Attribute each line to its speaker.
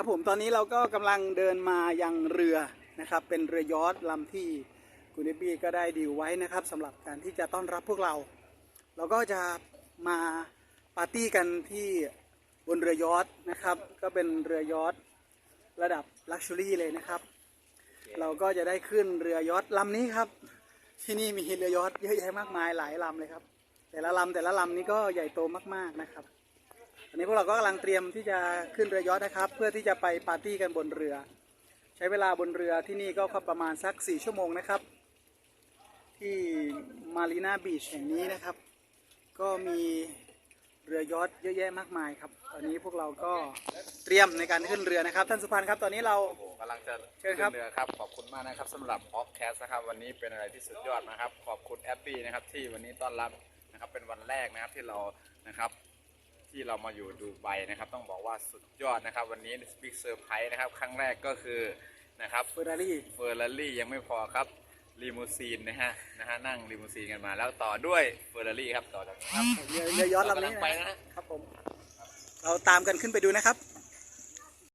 Speaker 1: ครับผมตอนนี้เราก็กำลังเดินมายังเรือนะครับ เป็นเรือยอชต์ลำที่คุณเอบี้ก็ได้ดีลไว้นะครับสำหรับการที่จะต้อนรับพวกเรา เราก็จะมาปาร์ตี้กันที่บนเรือยอชต์นะครับ ก็เป็นเรือยอชต์ระดับลักชัวรี่เลยนะครับ เราก็จะได้ขึ้นเรือยอชต์ลำนี้ครับ ที่นี่มีเรือยอชต์เยอะแยะมากมายหลายลำเลยครับ แต่ละลำแต่ละลำนี้ก็ใหญ่โตมากๆนะครับ อันนี้พวกเราก็กำลังเตรียมที่จะขึ้นเรือยอชต์นะครับ เพื่อที่จะไปปาร์ตี้กันบนเรือ ใช้เวลาบนเรือที่นี่ก็ประมาณสัก 4 ชั่วโมงนะครับ ที่มารีนาบีชแห่งนี้นะครับ ก็มีเรือยอชต์เยอะแยะมากมายครับ ตอนนี้พวกเราก็เตรียมในการขึ้นเรือนะครับ ท่านสุพันธ์ครับ ตอนนี้เรา
Speaker 2: โอ้โหกำลังจะ
Speaker 1: เชิญครับ
Speaker 2: ขึ้นเรือครับ ขอบคุณมากนะครับสำหรับออฟแคสนะครับ วันนี้เป็นอะไรที่สุดยอดนะครับ ขอบคุณแอปปี้นะครับที่วันนี้ต้อนรับนะครับเป็นวันแรกนะครับที่เรานะครับ ที่เรามาอยู่ดูไบนะครับ ต้องบอกว่าสุดยอดนะครับ วันนี้บิ๊กเซอร์ไพรส์นะครับ ครั้งแรกก็คือนะครับ
Speaker 1: เฟอร์รารี่
Speaker 2: เฟอร์รารี่ยังไม่พอครับลีมูซีนนะฮะนะฮะนั่งลีมูซีนกันมาแล้วต่อด้วยเฟอร์รารี่ครับต่อจากนี้ครับ
Speaker 1: เรือเรือยอชต์ลำนี้
Speaker 2: กำลังไปนะ
Speaker 1: ครับผม เราตามกันขึ้นไปดูนะครับ